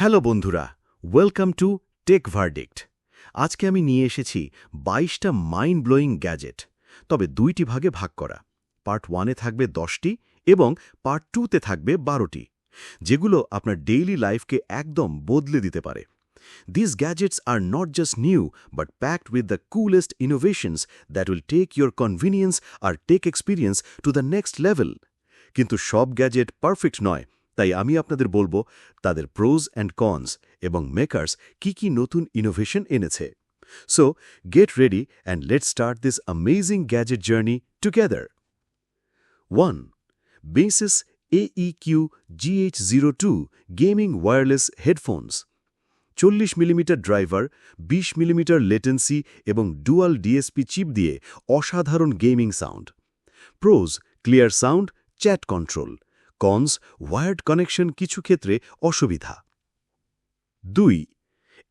Hello বন্ধুরা welcome to take verdict. আজকে আমি নিয়ে এসেছি বাইশটা মাইন্ড ব্লোয়িং গ্যাজেট তবে দুইটি ভাগে ভাগ করা। পার্ট ওয়ানে থাকবে দশটি এবং পার্ট টুতে থাকবে বারোটি যেগুলো আপনার ডেইলি লাইফকে একদম বদলে দিতে পারে। These gadgets are not just new, but packed with the coolest innovations that will take your convenience or tech experience to the next level. কিন্তু সব গ্যাজেট পারফেক্ট নয় তাই আমি আপনাদের বলব, তাদের প্রোজ অ্যান্ড কনস এবং মেকার্স কি কি নতুন ইনোভেশন এনেছে। So get ready and let start this amazing gadget journey together one Baseus AEQ GH02 gaming wireless headphones চল্লিশ মিলিমিটার ড্রাইভার বিশ মিলিমিটার লেটেন্সি এবং ডুয়াল ডিএসপি চিপ দিয়ে অসাধারণ gaming sound pros clear sound chat control cons wired connection কিছু ক্ষেত্রে অসুবিধা। দুই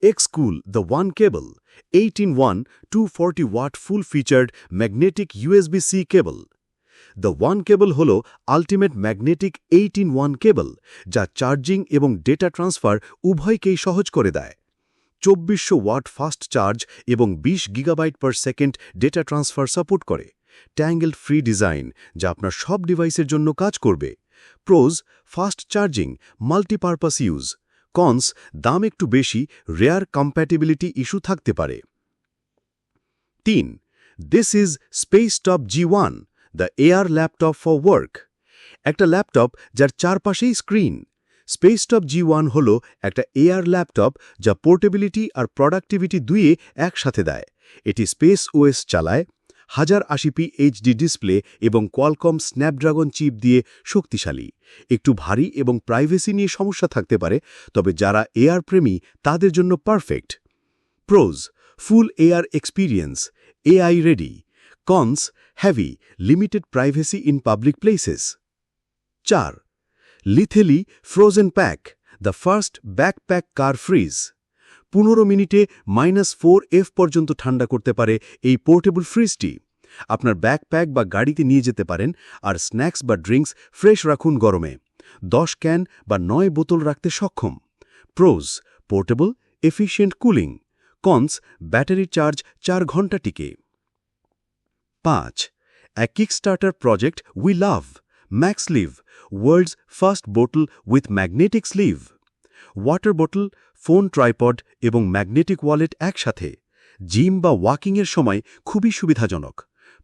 এক্সকুল the one cable eighteen one two forty watt full featured magnetic USB C cable. The one cable হল ultimate magnetic eight in one cable, যা charging এবং data transfer উভয়কেই সহজ করে দেয়। চব্বিশশো ওয়াট ফাস্ট চার্জ এবং বিশ gigabyte per second data transfer support করে। ট্যাঙ্গেল ফ্রি ডিজাইন, যা আপনার সব ডিভাইসের জন্য কাজ করবে। Pros fast charging multipurpose use cons দাম একটু বেশি রেয়ার কম্প্যাটিবিলিটি ইস্যু থাকতে পারে। তিন this is Spacetop G one the air laptop for work একটা ল্যাপটপ যার চারপাশেই স্ক্রিন স্পেসটপ জি ওয়ান হল একটা এয়ার ল্যাপটপ যা পোর্টেবিলিটি আর প্রোডাক্টিভিটি দুইয়ে একসাথে দেয়। এটি স্পেস ওএস চালায়। হাজার আশিপি এইচডি ডিসপ্লে এবং কোয়ালকম স্ন্যাপড্রাগন চিপ দিয়ে শক্তিশালী। একটু ভারী এবং প্রাইভেসি নিয়ে সমস্যা থাকতে পারে, তবে যারা এয়ার প্রেমী, তাদের জন্য perfect. Pros, full AR experience AI ready, cons, heavy, limited privacy in public places. চার, Lithely frozen pack, the first backpack car fridge. পনেরো মিনিটে মাইনাস ফোর এফ পর্যন্ত ঠান্ডা করতে পারে এই পোর্টেবল ফ্রিজটি। আপনার ব্যাকপ্যাক বা গাড়িতে নিয়ে যেতে পারেন আর স্ন্যাক্স বা ড্রিঙ্কস ফ্রেশ রাখুন গরমে। দশ ক্যান বা নয় বোতল রাখতে সক্ষম। Pros portable efficient cooling. Cons battery charge চার ঘণ্টা টিকে। পাঁচ A Kickstarter project we love, MaxLive, world's first bottle with magnetic sleeve. Water bottle phone tripod এবং ম্যাগনেটিক ওয়ালেট একসাথে। জিম বা ওয়াকিংয়ের সময় খুবই সুবিধাজনক।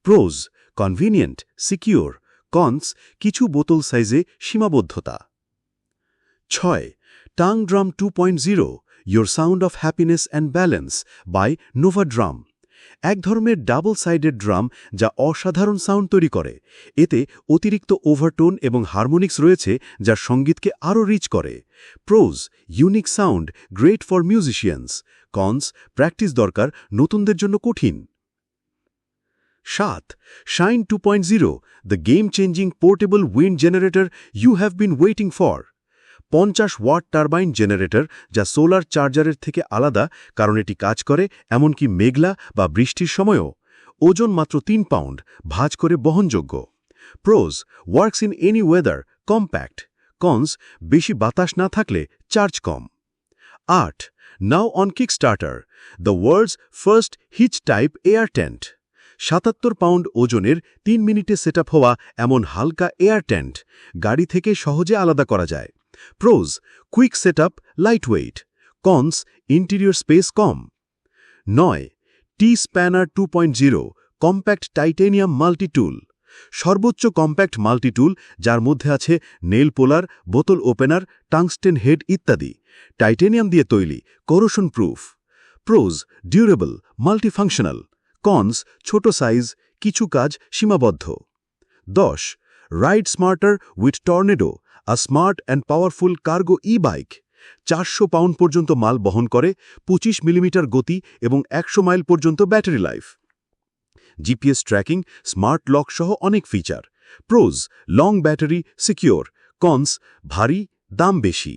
প্রোজ কনভিনিয়েন্ট সিকিউর কনস কিছু বোতল সাইজে সীমাবদ্ধতা। ছয়, tongue drum two point zero your sound of happiness and balance by Nova drum এক ধরনের ডাবল সাইডেড ড্রাম যা অসাধারণ সাউন্ড তৈরি করে। এতে অতিরিক্ত ওভারটোন এবং হারমোনিক্স রয়েছে যা সঙ্গীতকে আরও রিচ করে। Pros unique sound great for musicians cons practice দরকার নতুনদের জন্য কঠিন। সাত, Shine two point zero, the game changing portable wind generator you have been waiting for. পঞ্চাশ ওয়াট টারবাইন জেনারেটর, যা সোলার চার্জারের থেকে আলাদা, কারণ এটি কাজ করে, এমনকি মেঘলা বা বৃষ্টির সময়ও। ওজন মাত্র তিন পাউন্ড, ভাজ করে বহনযোগ্য। Pros, works in any weather, compact. Cons, বেশি বাতাস না থাকলে চার্জ কম। আট, now on Kickstarter the world's first hitch type air tent. সাতাত্তর পাউন্ড ওজনের তিন মিনিটে সেট হওয়া এমন হালকা এয়ার টেন্ট গাড়ি থেকে সহজে আলাদা করা যায়। Pros, quick set setup, lightweight. Cons, interior space কম। নয় T spanner two point zero, compact titanium multitool. সর্বোচ্চ কম্প্যাক্ট মাল্টিটুল, যার মধ্যে আছে নেল পোলার, বোতল ওপেনার, টাংস্টেন হেড ইত্যাদি। টাইটেনিয়াম দিয়ে তৈরি corrosion proof pros, durable, multifunctional. Cons ছোট সাইজ কিছু কাজ সীমাবদ্ধ। দশ ride smarter with Tornado a smart and powerful cargo e bike চারশো পাউন্ড পর্যন্ত মাল বহন করে ২৫ মিলিমিটার গতি এবং একশো মাইল পর্যন্ত battery life GPS tracking smart lock সহ অনেক feature pros long battery secure cons ভারী, দাম বেশি।